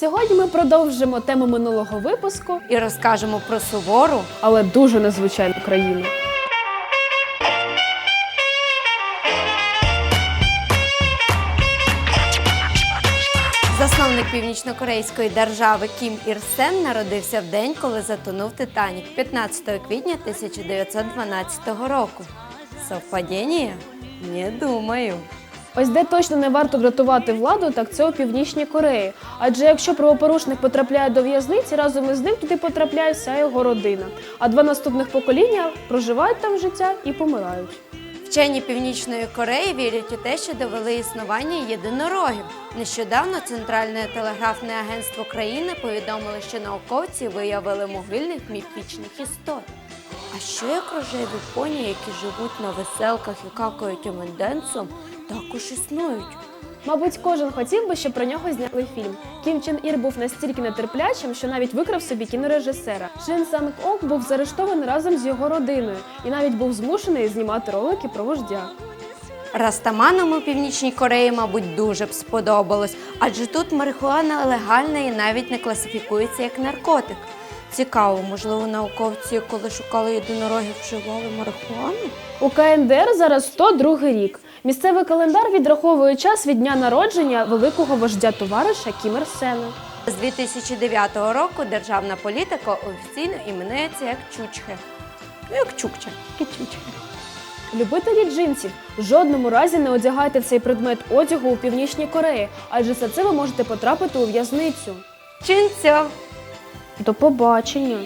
Сьогодні ми продовжимо тему минулого випуску, І розкажемо про сувору але дуже незвичайну країну. Засновник північнокорейської держави Кім Ір Сен народився в день, коли затонув Титанік 15 квітня 1912 року. Совпадіння? Не думаю. Ось де точно не варто дратувати владу, так це у Північній Кореї. Адже якщо правопорушник потрапляє до в'язниці, разом із ним туди потрапляє вся його родина. А два наступних покоління проживають там життя і помирають. Вчені Північної Кореї вірять у те, що довели існування єдинорогів. Нещодавно Центральне телеграфне агентство країни повідомило, що науковці виявили могильних міфічних істот. А що як рожеві поні, які живуть на веселках і какають еменденсом, також існують? Мабуть, кожен хотів би, щоб про нього зняли фільм. Кім Чен Ір був настільки нетерплячим, що навіть викрав собі кінорежисера. Шин Санг Ок був заарештований разом з його родиною і навіть був змушений знімати ролики про вождя. Растаманам у Північній Кореї, мабуть, дуже б сподобалось, адже тут марихуана легальна і навіть не класифікується як наркотик. Цікаво, можливо, науковці, коли шукали єдинорогів, вживали марихуану? У КНДР зараз 102 рік. Місцевий календар відраховує час від дня народження великого вождя товариша Кім Ір Сена. З 2009 року державна політика офіційно іменується як Чучхе. Ну, як Чукча, тільки Чучхе. Любителі джинсів в жодному разі не одягайте цей предмет одягу у Північній Кореї, адже за це ви можете потрапити у в'язницю. Чинцьо! До побачення!